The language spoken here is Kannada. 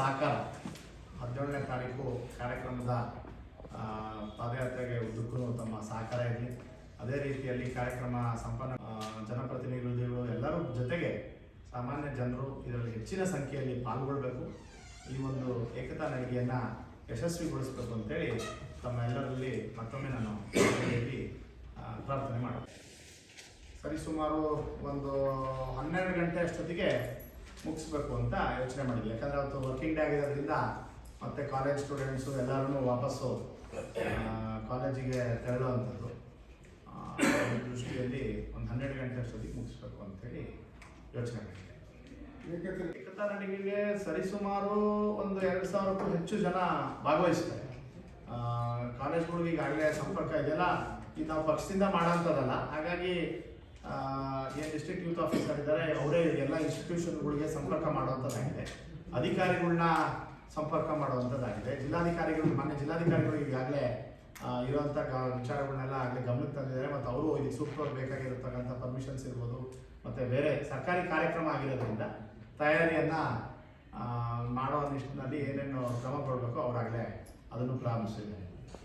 ಸಹಕಾರ ಹದಿನೇಳನೇ ತಾರೀಕು ಕಾರ್ಯಕ್ರಮದ ಪಾದಯಾತ್ರೆಗೆ ಉದ್ದಕ್ಕೂ ತಮ್ಮ ಸಹಕಾರ ಇರಲಿ ಅದೇ ರೀತಿಯಲ್ಲಿ ಕಾರ್ಯಕ್ರಮ ಸಂಪನ್ನ ಜನಪ್ರತಿನಿಧಿಗಳು ಎಲ್ಲರೂ ಜೊತೆಗೆ ಸಾಮಾನ್ಯ ಜನರು ಇದರಲ್ಲಿ ಹೆಚ್ಚಿನ ಸಂಖ್ಯೆಯಲ್ಲಿ ಪಾಲ್ಗೊಳ್ಬೇಕು. ಈ ಒಂದು ಏಕತಾ ನಡಿಗೆಯನ್ನು ಯಶಸ್ವಿಗೊಳಿಸಬೇಕು ಅಂತೇಳಿ ತಮ್ಮ ಎಲ್ಲರಲ್ಲಿ ಮತ್ತೊಮ್ಮೆ ನಾನು ಪ್ರಾರ್ಥನೆ ಮಾಡ್ತೀನಿ ಸರಿ, ಸುಮಾರು ಒಂದು ಹನ್ನೆರಡು ಗಂಟೆ ಅಷ್ಟೊತ್ತಿಗೆ ಮುಗಿಸ್ಬೇಕು ಅಂತ ಯೋಚನೆ ಮಾಡಿದ್ವಿ. ಯಾಕಂದರೆ ಅವತ್ತು ವರ್ಕಿಂಗ್ ಡೇ ಆಗಿರೋದ್ರಿಂದ ಮತ್ತೆ ಕಾಲೇಜ್ ಸ್ಟೂಡೆಂಟ್ಸು ಎಲ್ಲರೂ ವಾಪಸ್ಸು ಕಾಲೇಜಿಗೆ ತೆರಳುವಂಥದ್ದು. ದೃಷ್ಟಿಯಲ್ಲಿ ಒಂದು ಹನ್ನೆರಡು ಗಂಟೆ ಅಷ್ಟೊತ್ತಿಗೆ ಮುಗಿಸ್ಬೇಕು ಅಂತೇಳಿ ಯೋಚನೆ ಏಕತಾ ನಡಿಗೆಗೆ ಸರಿಸುಮಾರು ಒಂದು ಎರಡು ಸಾವಿರಕ್ಕೂ ಹೆಚ್ಚು ಜನ ಭಾಗವಹಿಸ್ತಾರೆ. ಕಾಲೇಜ್ಗಳಿಗೆ ಈಗಾಗಲೇ ಸಂಪರ್ಕ ಇದೆಯಲ್ಲ? ಇದು ನಾವು ಪಕ್ಷದಿಂದ ಮಾಡೋಂಥದ್ದಲ್ಲ. ಹಾಗಾಗಿ ಏನು ಡಿಸ್ಟ್ರಿಕ್ಟ್ ಯೂತ್ ಆಫೀಸರ್ ಇದ್ದಾರೆ ಅವರೇ ಎಲ್ಲ ಇನ್ಸ್ಟಿಟ್ಯೂಷನ್ಗಳಿಗೆ ಸಂಪರ್ಕ ಮಾಡುವಂಥದ್ದಾಗಿದೆ ಅಧಿಕಾರಿಗಳನ್ನ ಸಂಪರ್ಕ ಮಾಡುವಂಥದ್ದಾಗಿದೆ ಜಿಲ್ಲಾಧಿಕಾರಿಗಳು, ಮಾನ್ಯ ಜಿಲ್ಲಾಧಿಕಾರಿಗಳು ಈಗಾಗಲೇ ಇರುವಂಥ ವಿಚಾರಗಳನ್ನೆಲ್ಲ ಆಗಲೇ ಗಮನಕ್ಕೆ ತಂದಿದ್ದಾರೆ ಮತ್ತು ಅವರು ಇದಕ್ಕೆ ಸೂಕ್ತವಾಗಿ ಬೇಕಾಗಿರತಕ್ಕಂಥ ಪರ್ಮಿಷನ್ಸ್ ಇರ್ಬೋದು, ಮತ್ತು ಬೇರೆ ಸರ್ಕಾರಿ ಕಾರ್ಯಕ್ರಮ ಆಗಿರೋದ್ರಿಂದ ತಯಾರಿಯನ್ನು ಮಾಡೋ ನಿಟ್ಟಿನಲ್ಲಿ ಏನೇನು ಕ್ರಮ ಕೊಡಬೇಕು ಅವರಾಗಲೇ ಅದನ್ನು ಪ್ರಾರಂಭಿಸಿದ್ದಾರೆ.